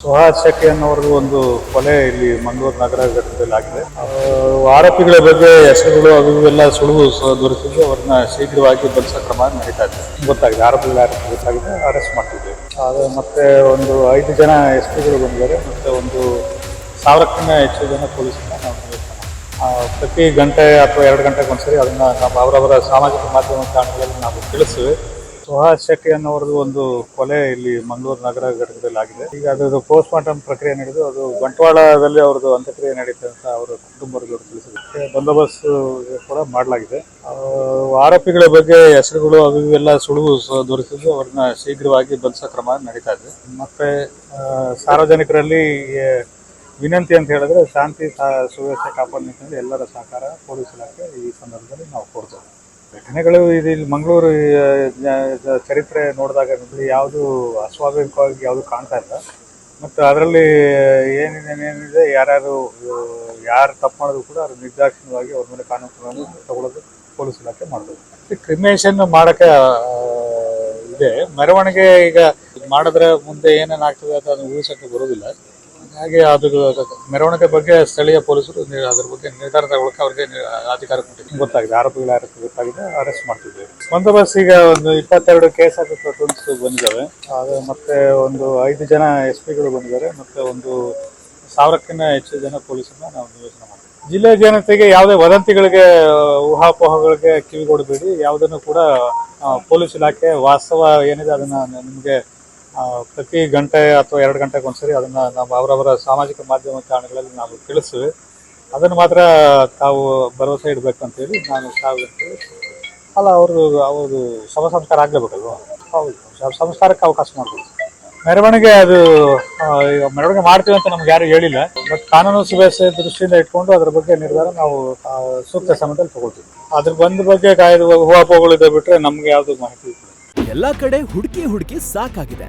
ಸುಹಾಸ್ ಶೆಟ್ಟಿ ಒಂದು ಕೊಲೆ ಇಲ್ಲಿ ಮಂಗಳೂರು ನಗರ ಘಟಕದಲ್ಲಿ ಆಗಿದೆ. ಆರೋಪಿಗಳ ಬಗ್ಗೆ ಹೆಸರುಗಳು ಅದು ಎಲ್ಲ ಸುಳಿವು ದೊರೆತಿದ್ದು ಅವ್ರನ್ನ ಶೀಘ್ರವಾಗಿ ಬಂಧಿಸೋ ಕ್ರಮ ನಡೀತಾ ಇದೆ. ಗೊತ್ತಾಗಿದೆ ಆರೋಪಿಗಳ ಯಾರು ಗೊತ್ತಾಗಿದೆ ಅರೆಸ್ಟ್ ಮಾಡ್ತಿದ್ದೆ. ಅದು ಮತ್ತೆ ಒಂದು ಐದು ಜನ ಎಸ್ ಪಿಗಳು ಬಂದಿದ್ದಾರೆ ಮತ್ತೆ ಒಂದು ಸಾವಿರಕ್ಕಿಂತ ಹೆಚ್ಚು ಜನ ಆ, ಪ್ರತಿ ಗಂಟೆ ಅಥವಾ ಎರಡು ಗಂಟೆಗೆ ಒಂದ್ಸರಿ ಅದನ್ನ ನಾವು ಅವರವರ ಸಾಮಾಜಿಕ ಮಾಧ್ಯಮ ತಾಣಗಳಲ್ಲಿ ನಾವು ತಿಳಿಸ್ತೀವಿ ಸುಹಾಸ್ ಶೆಟ್ಟಿ ಒಂದು ಕೊಲೆ ಇಲ್ಲಿ ಮಂಗಳೂರು ನಗರ ಘಟಕದಲ್ಲಿ ಆಗಿದೆ. ಈಗ ಅದು ಪೋಸ್ಟ್ ಮಾರ್ಟಮ್ ಪ್ರಕ್ರಿಯೆ ನಡೆದು ಅದು ಬಂಟ್ವಾಳದಲ್ಲಿ ಅವ್ರದ್ದು ಅಂತ್ಯಕ್ರಿಯೆ ನಡೀತೆ ಅಂತ ಅವರ ಕುಟುಂಬದವರು ತಿಳಿಸಿದ್ರು ಬಂದೋಬಸ್ತ್ ಕೂಡ ಮಾಡಲಾಗಿದೆ. ಆರೋಪಿಗಳ ಬಗ್ಗೆ ಹೆಸರುಗಳು ಅದು ಇವೆಲ್ಲ ಸುಳಿವು ದೊರೆತಿದ್ದು ಅವ್ರನ್ನ ಶೀಘ್ರವಾಗಿ ಬಂಧಿಸೋ ಕ್ರಮ ನಡೀತಾ ಇದೆ. ಮತ್ತೆ ಸಾರ್ವಜನಿಕರಲ್ಲಿ ವಿನಂತಿ ಅಂತ ಹೇಳಿದ್ರೆ ಶಾಂತಿ ಸುವ್ಯವಸ್ಥೆ ಕಾಪಾಡ ನಿಟ್ಟಿನಲ್ಲಿ ಎಲ್ಲರ ಸಹಕಾರ ಪೊಲೀಸ್ ಇಲಾಖೆ ಈ ಸಂದರ್ಭದಲ್ಲಿ ನಾವು ಕೋರ್ತೇವೆ ಘಟನೆಗಳು ಇದು ಇಲ್ಲಿ ಮಂಗಳೂರು ಚರಿತ್ರೆ ನೋಡಿದಾಗ ಯಾವುದು ಅಸ್ವಾಭಾವಿಕವಾಗಿ ಯಾವುದು ಕಾಣ್ತಾ ಇಲ್ಲ. ಮತ್ತು ಅದರಲ್ಲಿ ಏನಿದೆ ಏನಿದೆ ಯಾರ್ಯಾರು ಯಾರು ತಪ್ಪು ಮಾಡಿದ್ರು ಕೂಡ ಅದು ನಿರ್ದಾಕ್ಷಿಣ್ಯವಾಗಿ ಅವ್ರ ಮೇಲೆ ಕಾನೂನು ತಗೊಳ್ಳೋದು ಪೊಲೀಸ್ ಇಲಾಖೆ ಮಾಡ್ಬೋದು. ಕ್ರಿಮಿನೇಷನ್ ಮಾಡೋಕ್ಕೆ ಇದೆ. ಮೆರವಣಿಗೆ ಈಗ ಮಾಡಿದ್ರೆ ಮುಂದೆ ಏನೇನಾಗ್ತದೆ ಅಂತ ಅದನ್ನು ಊಹಿಸೋಕ್ಕೆ ಬರೋದಿಲ್ಲ. ಹಾಗೆ ಅದು ಮೆರವಣಿಗೆ ಬಗ್ಗೆ ಸ್ಥಳೀಯ ಪೊಲೀಸರು ಅದ್ರ ಬಗ್ಗೆ ನಿರ್ಧಾರ ತಗೊಳಕ್ಕೆ ಅವ್ರಿಗೆ ಅಧಿಕಾರ ಕೊಟ್ಟಿದ್ದಾರೆ. ಗೊತ್ತಾಗಿದೆ. ಆರೋಪಿಗಳು ಯಾರು ಗೊತ್ತಾಗಿದೆ. ಅರೆಸ್ಟ್ ಮಾಡ್ತಿದ್ದೇವೆ ಬಂದೋಬಸ್ತ್ ಈಗ ಒಂದು ಇಪ್ಪತ್ತೆರಡು ಕೇಸ್ ಪ್ಲಟೂನ್ಸ್ ಬಂದಿದ್ದಾವೆ. ಅದು ಮತ್ತೆ ಒಂದು ಐದು ಜನ ಎಸ್ ಪಿಗಳು ಬಂದಿದ್ದಾರೆ. ಮತ್ತೆ ಒಂದು ಸಾವಿರಕ್ಕಿಂತ ಹೆಚ್ಚು ಜನ ಪೊಲೀಸರನ್ನ ನಾವು ನಿಯೋಜನೆ ಮಾಡ್ತೀವಿ. ಜಿಲ್ಲೆಯ ಜನತೆಗೆ ಯಾವುದೇ ವದಂತಿಗಳಿಗೆ ಊಹಾಪೋಹಗಳಿಗೆ ಕಿವಿಗೊಡಬೇಡಿ. ಯಾವುದನ್ನು ಕೂಡ ಪೊಲೀಸ್ ಇಲಾಖೆ ವಾಸ್ತವ ಏನಿದೆ ಅದನ್ನ ನಿಮಗೆ ಪ್ರತಿ ಗಂಟೆ ಅಥವಾ ಎರಡು ಗಂಟೆಗೆ ಒಂದ್ಸರಿ ಅದನ್ನ ನಾವು ಅವರವರ ಸಾಮಾಜಿಕ ಮಾಧ್ಯಮ ಕಾರಣಗಳಲ್ಲಿ ನಾವು ತಿಳಿಸ್ತೀವಿ ಅದನ್ನು ಮಾತ್ರ ತಾವು ಭರವಸೆ ಇಡಬೇಕು ಅಂತೇಳಿ ನಾನು ತಾವು ಅಲ್ಲ, ಅವರು ಅವರು ಶವ ಸಂಸ್ಕಾರ ಆಗ್ಲೇಬೇಕಲ್ವಾ? ಹೌದು ಸಂಸ್ಕಾರಕ್ಕೆ ಅವಕಾಶ ಮಾಡ್ಬೋದು ಮೆರವಣಿಗೆ ಅದು ಮೆರವಣಿಗೆ ಮಾಡ್ತೀವಿ ಅಂತ ನಮ್ಗೆ ಯಾರು ಹೇಳಿಲ್ಲ. ಬಟ್ ಕಾನೂನು ಸುವ್ಯವಸ್ಥೆ ದೃಷ್ಟಿಯಿಂದ ಇಟ್ಕೊಂಡು ಅದ್ರ ಬಗ್ಗೆ ನಿರ್ಧಾರ ನಾವು ಸೂಕ್ತ ಸಮಯದಲ್ಲಿ ತಗೊಳ್ತೀವಿ. ಅದ್ರ ಬಂದ ಬಗ್ಗೆ ಕಾಯ್ದು ಹೂವಾಪೋಗಳಿದೆ ಬಿಟ್ರೆ ನಮ್ಗೆ ಯಾವುದು ಮಾಹಿತಿ ಇಲ್ಲ. ಎಲ್ಲಾ ಕಡೆ ಹುಡುಕಿ ಹುಡುಕಿ ಸಾಕಾಗಿದೆ.